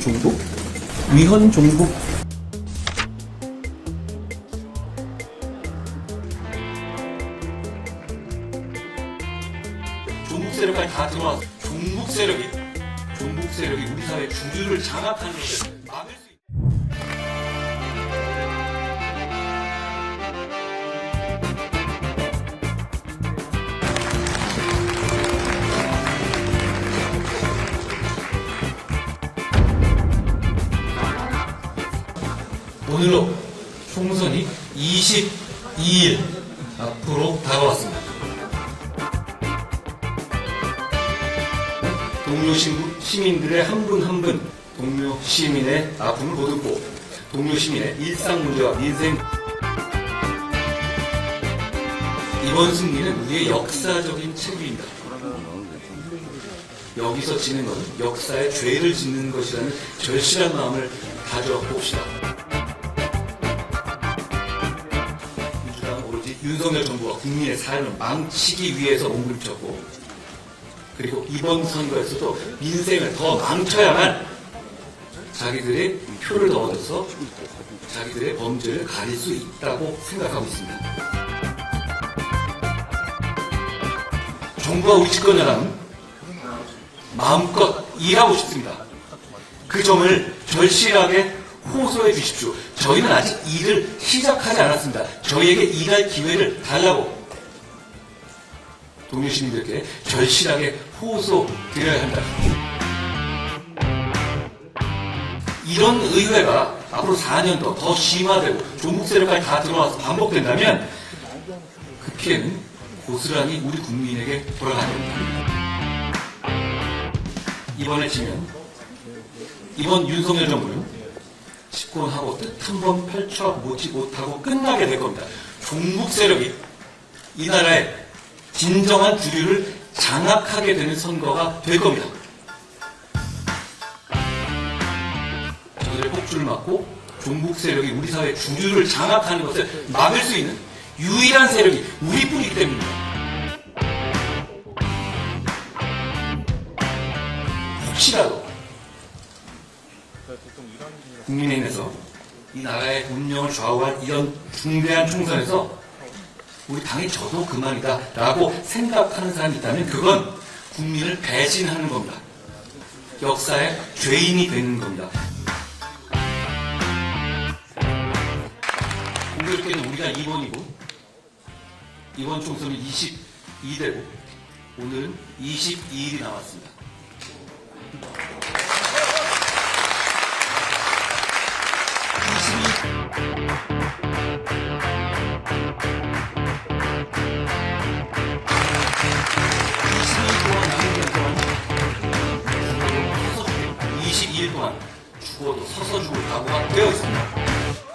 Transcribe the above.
종북? 위헌 종북 종북 세력까지 다 들어와서 종북 세력이 종북 세력이 우리 사회 주류를 장악하는 막 오늘로 총선이 22일 앞으로 다가왔습니다. 동료 시- 시민들의 한 분 한 분 동료 시민의 아픔을 보듬고 동료 시민의 일상 문제와 민생 이번 승리는 우리의 역사적인 책임입니다. 여기서 지는 것은 역사의 죄를 짓는 것이라는 절실한 마음을 가져봅시다. 윤석열 정부와 국민의 삶을 망치기 위해서 몸부림쳤고 그리고 이번 선거에서도 민생을 더 망쳐야만 자기들의 표를 더 얻어서 자기들의 범죄를 가릴 수 있다고 생각하고 있습니다. 정부와 우리 집권 여당은 마음껏 일하고 싶습니다. 그 점을 절실하게 호소해 주십시오. 저희는 아직 일을 시작하지 않았습니다. 저희에게 일할 기회를 달라고 동료 시민들께 절실하게 호소 드려야 한다. 이런 의회가 앞으로 4년 더, 더 심화되고 종북 세력까지 다 들어와서 반복된다면 그 피해는 고스란히 우리 국민에게 돌아가야 됩니다. 이번에 지면 이번 윤석열 정부는 집권하고 뜻 한 번 펼쳐보지 못하고 끝나게 될 겁니다. 종북 세력이 이 나라의 진정한 주류를 장악하게 되는 선거가 될 겁니다. 저들의 폭주를 막고 종북 세력이 우리 사회 주류를 장악하는 것을 막을 수 있는 유일한 세력이 우리뿐이기 때문입니다. 국민의힘에서 이 나라의 운명을 좌우할 이런 중대한 총선에서 우리 당이 져도 그만이다 라고 생각하는 사람이 있다면 그건 국민을 배신하는 겁니다. 역사의 죄인이 되는 겁니다. 공교롭게는 우리가 2번이고 이번 총선은 22대고 오늘은 22일이 남았습니다. 죽어도 서서 죽을 각오가 되어 있습니다.